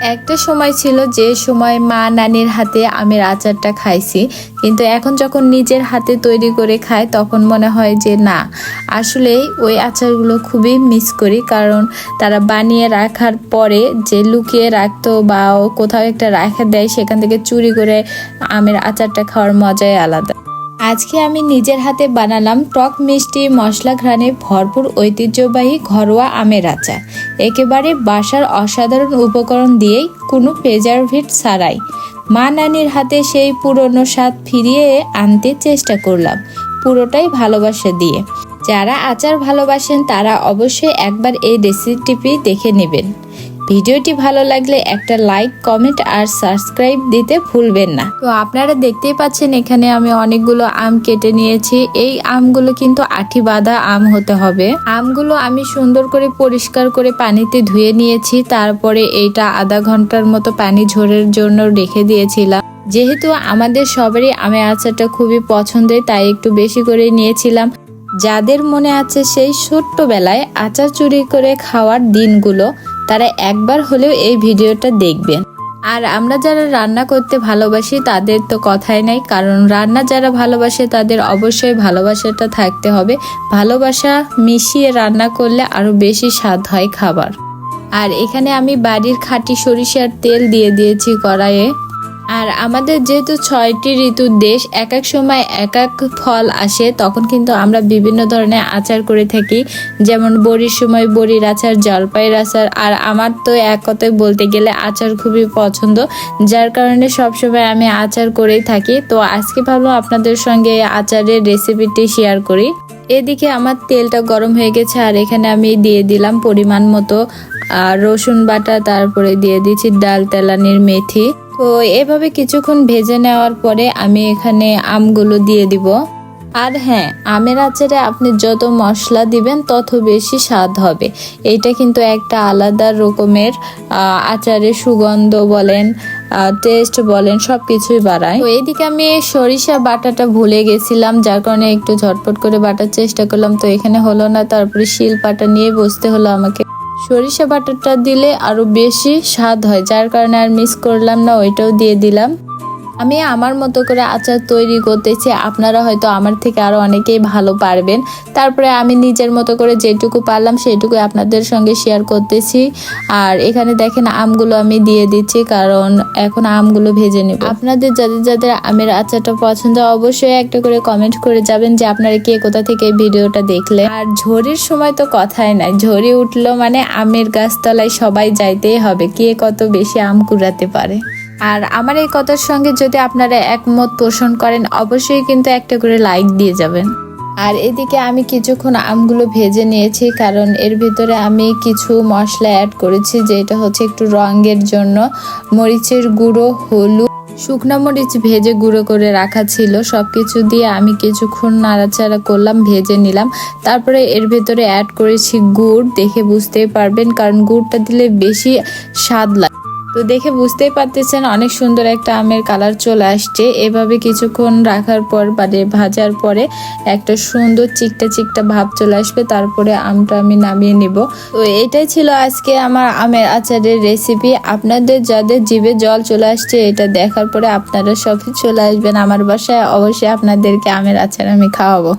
একটা সময় ছিল যে সময় মা নানির হাতে আমের আচারটা খাইছি। কিন্তু এখন যখন নিজের হাতে তৈরি করে খাই তখন মনে হয় যে না আসলেই ওই আচারগুলো খুবই মিস করি। কারণ তারা বানিয়ে রাখার পরে যে লুকিয়ে রাখতো বা কোথাও একটা রাখা দেয়, সেখান থেকে চুরি করে আমের আচারটা খাওয়ার মজাই আলাদা। আজকে আমি নিজের হাতে বানালাম টক মিষ্টি মশলা ঘ্রাণে ভরপুর ঐতিহ্যবাহী ঘরোয়া আমের আচার। একেবারে বাসার অসাধারণ উপকরণ দিয়েই কোনো প্রেজারভিট ছাড়াই। মা নানির হাতে সেই পুরনো স্বাদ ফিরিয়ে আনতে চেষ্টা করলাম, পুরোটাই ভালোবাসা দিয়ে। যারা আচার ভালোবাসেন তারা অবশ্যই একবার এই রেসিপিটি দেখে নেবেন। ভিডিওটি ভালো লাগলে একটা লাইক, কমেন্ট আর সাবস্ক্রাইব দিতে ভুলবেন না। তো আপনারা দেখতেই পাচ্ছেন এখানে আমি অনেকগুলো আম কেটে নিয়েছি। এই আমগুলো কিন্তু আঠি বাঁধা আম হতে হবে। আমগুলো আমি সুন্দর করে পরিষ্কার করে পানিতে ধুয়ে নিয়েছি। তারপরে এইটা আধা ঘণ্টার মতো পানি ঝরের জন্য রেখে দিয়েছিলাম। যেহেতু আমাদের সবারই আমের আচারটা খুবই পছন্দের, তাই একটু বেশি করে নিয়েছিলাম। যাদের মনে আছে সেই ছোট্টবেলায় আচার চুরি করে খাওয়ার দিনগুলো তারা একবার হলেও এই ভিডিওটা দেখবেন আর আমরা যারা রান্না করতে ভালোবাসি, তাদের তো কথাই নাই। কারণ রান্না যারা ভালোবাসে, তাদের অবশ্যই ভালোবাসাটা থাকতে হবে। ভালোবাসা মিশিয়ে রান্না করলে আরও বেশি স্বাদ হয় খাবার। আর এখানে আমি বাড়ির খাঁটি সরিষার তেল দিয়ে দিয়েছি কড়াইয়ে। আর আমাদের যেহেতু ছয়টি ঋতুর দেশ এক এক সময় এক এক ফল আসে, তখন কিন্তু আমরা বিভিন্ন ধরনের আচার করে থাকি। যেমন বড়ির সময় বড়ির আচার, জলপাইয়ের আচার, আর আমার তো এক কথায় বলতে গেলে আচার খুবই পছন্দ, যার কারণে সবসময় আমি আচার করেই থাকি। তো আজকে ভাবলাম আপনাদের সঙ্গে আচারের রেসিপিটি শেয়ার করি। এদিকে আমার তেলটা গরম হয়ে গেছে, আর এখানে আমি দিয়ে দিলাম পরিমাণ মতো আর রসুন বাটা, তারপরে দিয়ে দিচ্ছি ডাল তেলানির মেথি। তো এভাবে কিছুক্ষণ ভেজে নেওয়ার পরে আমি এখানে আমগুলো দিয়ে দিব। আর হ্যাঁ আমের আচারে আপনি যত মশলা দিবেন, তত বেশি স্বাদ হবে। এইটা কিন্তু একটা আলাদা রকমের আচারের সুগন্ধ বলেন টেস্ট বলেন সব কিছুই বাড়ায়। তো এইদিকে আমি সরিষা বাটাটা ভুলে গেছিলাম, যার কারণে একটু ঝটপট করে বাটার চেষ্টা করলাম। তো এখানে হলো না, তারপরে শিল পাটা নিয়ে বসতে হলো আমাকে। সরিষা বাটারটা দিলে আরও বেশি স্বাদ হয়, যার কারণে আর মিস করলাম না, ওইটাও দিয়ে দিলাম। আমি আমার মতো করে আচার তৈরি করতেছি, আপনারা হয়তো আমার থেকে আরও অনেকেই ভালো পারবেন। তারপরে আমি নিজের মতো করে যেটুকু পারলাম সেটুকু আপনাদের সঙ্গে শেয়ার করতেছি। আর এখানে দেখেন আমগুলো আমি দিয়ে দিচ্ছি, কারণ এখন আমগুলো ভেজে নেব। আপনাদের যাদের যাদের আমের আচারটা পছন্দ, অবশ্যই একটা করে কমেন্ট করে যাবেন যে আপনারা কে কোথা থেকে ভিডিওটা দেখলে আর ঝড়ির সময় তো কথাই নাই, ঝড়ি উঠল মানে আমের গাছতলায় সবাই যাইতেই হবে, কে কত বেশি আম কুড়াতে পারে। আর আমার এই কথার সঙ্গে যদি আপনারা একমত পোষণ করেন, অবশ্যই কিন্তু একটা করে লাইক দিয়ে যাবেন। আর এদিকে আমি কিছুক্ষণ আমগুলো ভেজে নিয়েছি, কারণ এর ভিতরে আমি কিছু মশলা অ্যাড করেছি, যেটা হচ্ছে একটু রঙের জন্য। মরিচের গুঁড়ো, হলুদ, শুকনো মরিচ ভেজে গুঁড়ো করে রাখা ছিল। সব কিছু দিয়ে আমি কিছুক্ষণ নাড়াচাড়া করলাম, ভেজে নিলাম। তারপরে এর ভেতরে অ্যাড করেছি গুড়, দেখে বুঝতেই পারবেন, কারণ গুড়টা দিলে বেশি স্বাদ লাগে। তো দেখে বুঝতেই পারতেছেন অনেক সুন্দর একটা আমের কালার চলে আসছে। এভাবে কিছুক্ষণ রাখার পর মানে ভাজার পরে একটা সুন্দর চিকটা চিকটা ভাব চলে আসবে, তারপরে আমটা আমি নামিয়ে নিব। তো এটাই ছিল আজকে আমার আমের আচারের রেসিপি আপনাদের যাদের জিভে জল চলে আসছে, এটা দেখার পরে আপনারা সবই চলে আসবেন আমার বাসায়। অবশ্যই আপনাদেরকে আমের আচার আমি খাওয়াবো।